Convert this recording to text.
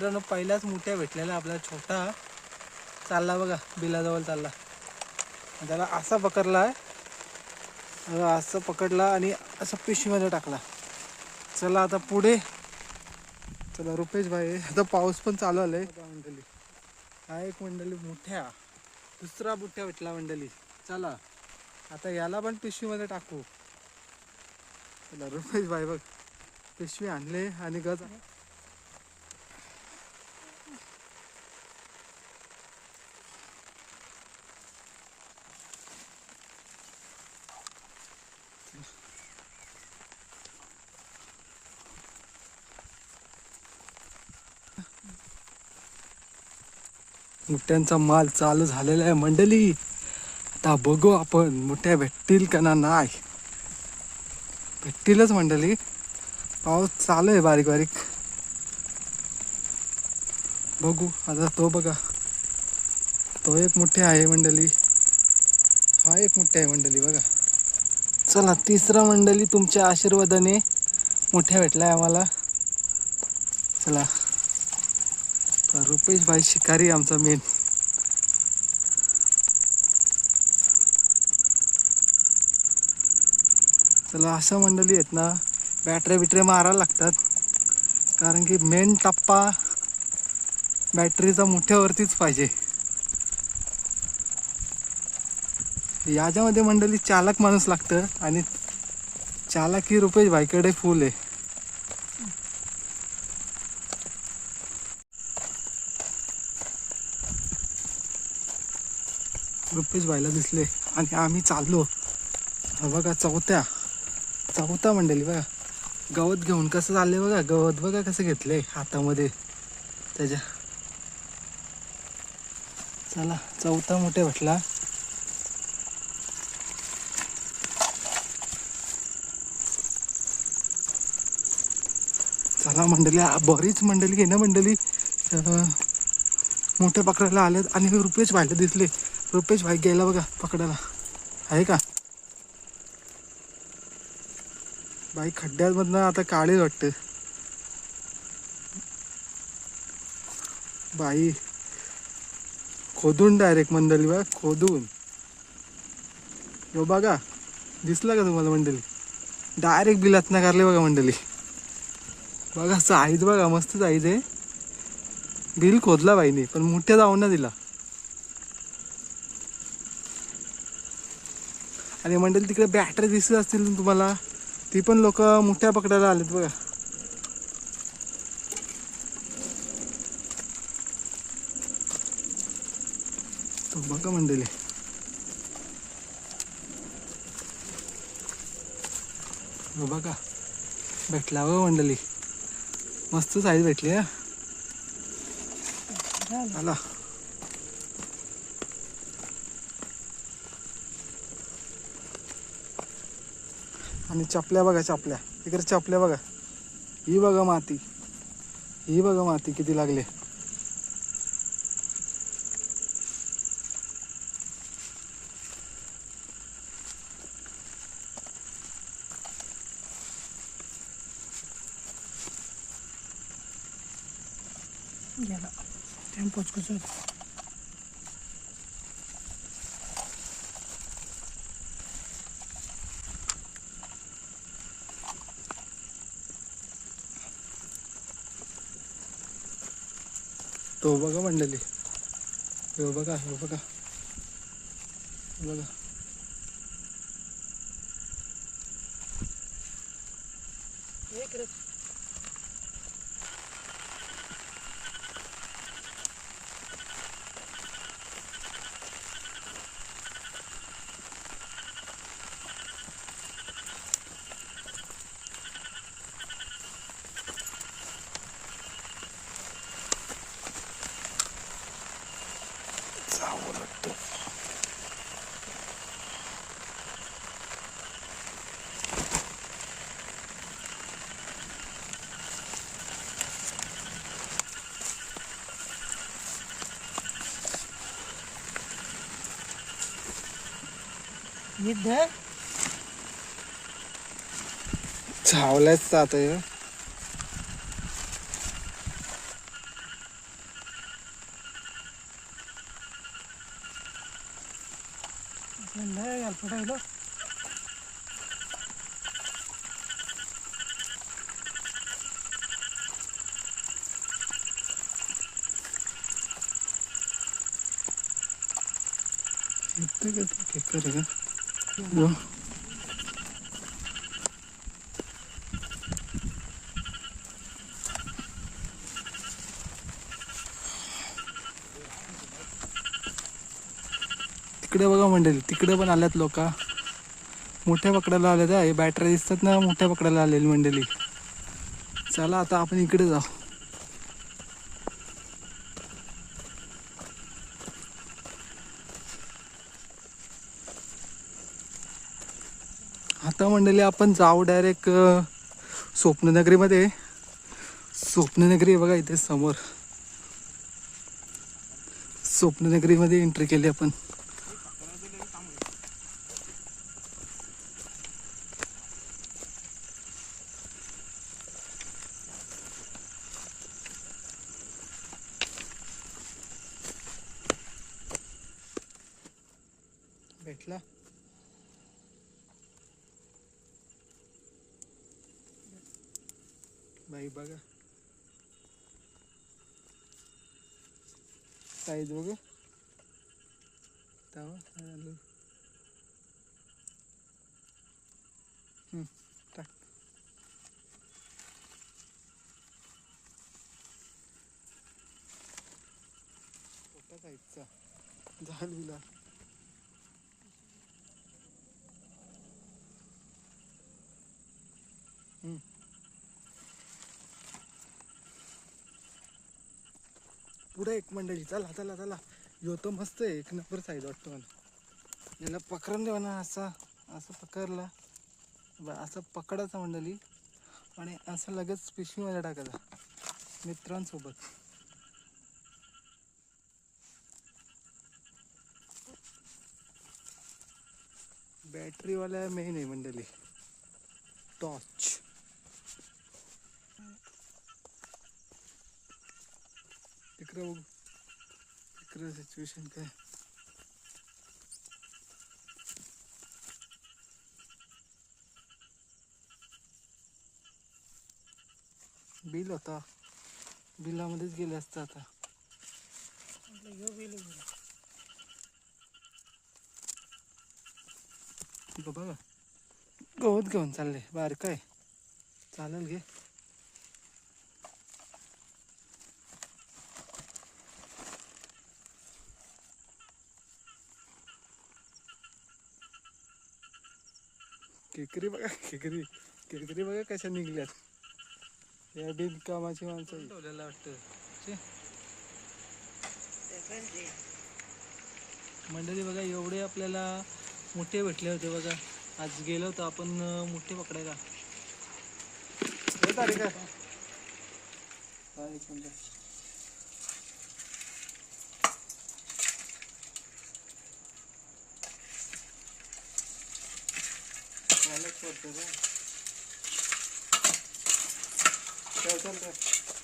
मित्रांनो पहिल्याच मोठ्या भेटलेला आपला छोटा चालला बघा बिलाजवळ चालला. त्याला असा पकडला आहे असं पकडला आणि असं पिशवीमध्ये टाकला. चला आता पुढे. चला रुपेश भाई आता पाऊस पण चालू आलाय. मंडळी हा एक मंडळी मोठ्या दुसरा मोठ्या भेटला मंडळी. चला आता याला पण पिशवीमध्ये टाकू. चला रुपेश भाई बघ पिशवी आणले आणि गज मुठ्यांचा माल चालू झालेला आहे मंडळी. आता बघू आपण मुठ्या भेटतील का ना नाही. भेटतीलच मंडळी. पाऊस चालू आहे बारीक बारीक. बघू आता तो बघा. तो एक मोठे आहे मंडळी. हा एक मुठ्या आहे मंडळी बघा. चला तिसरा मंडळी तुमच्या आशीर्वादाने मोठ्या आहे आम्हाला. चला. तर रुपेश भाई शिकारी आमचा मेन चला असं मंडळी आहेत ना बॅटऱ्या बिटऱ्या मारायला लागतात. कारण की मेन टप्पा बॅटरीचा मोठ्यावरतीच पाहिजे. याच्यामध्ये मंडळी चालक माणूस लागतं आणि चालक ही रुपेश भाईकडे फुल आहे. रुपेश भाईला दिसले आणि आम्ही चाललो. बघा चौथ्या. चौथा मंडळी बघा. गवत घेऊन कसं चालले बघा? गवत बघा कसं घेतले हातामध्ये. त्याच्या. चला चौथा मोठे भेटला. चला मंडळी बरीच मंडळी घे ना मंडळी. मोठ्या मोठे पकडायला आल्यात आणि रुपेश भाईला दिसले. रुपेश भाई गेला बघा पकडायला. आहे का? बाई खड्ड्यांमधनं आता काळे वाटतं. बाई खोदून डायरेक्ट मंडळी बा खोदून. यो बघा दिसला का तुम्हाला मंडळी? डायरेक्ट बिलात नाकारले बघा मंडळी. बघा साईज बघा मस्त साईज आहे. बिल खोदला बाईने पण मोठ्या जाऊन ना दिला. आणि मंडळी तिकडे बॅटरी दिसत असतील ना तुम्हाला ती पण लोक मोठ्या पकडायला आलेत बघा. तो बघा मंडळी. हो बघा भेटला बघा मंडळी. मस्त साईज भेटली हा. आला आणि चपल्या बघा चपल्या. इकडे चपल्या बघा. ही बघा माती. ही बघा माती किती लागले. गेला. टेम्पोच कसं तो बघा मंडळी. हो बघा हो बघा. बघा. धर चावलाच जात घालपटायला ठीक काय का लो. तिकडे बघा मंडळी तिकडे पण आल्यात लोक. मोठ्या पकडायला आल्यात हे बॅटरी दिसतात ना मोठ्या पकडायला आलेली मंडळी. चला आता आपण इकडे जाऊ. आता मंडळी आपण जाऊ डायरेक्ट स्वप्ननगरीमध्ये. स्वप्ननगरी बघा इथे समोर. स्वप्ननगरीमध्ये एंट्री केली आपण. भेटला. बाई बघा. साईज बघ. तवा टाक. छोटा साईजचा. झाल हम्म. पुढे एक मंडळी चला चला चला. यो तो मस्त आहे एक नंबर साईज वाटतो मला. याला पकडून देवा ना असा असं पकडला. असं पकडायचा मंडळी. आणि असं लगेच पिशवीमध्ये टाकायचा मित्रांसोबत. बॅटरीवाल्या मेन आहे मंडळी. टॉर्च तिकडं बघू तिकडं सिच्युएशन काय? बिल होता. बिलामध्येच गेले असतं आता. इकडं बघा गवत घेऊन चालले. बाहेर काय चालेल घे. केकरी बघा केकरी केकरी बघा कशा निघल्यात. या बिन कामाची माणसं ठेवलेलं वाटतं. मंडळी बघा एवढे आपल्याला मोठे भेटले होते बघा. आज गेलो होतो आपण मोठे पकडायला. तारीख आहे हा,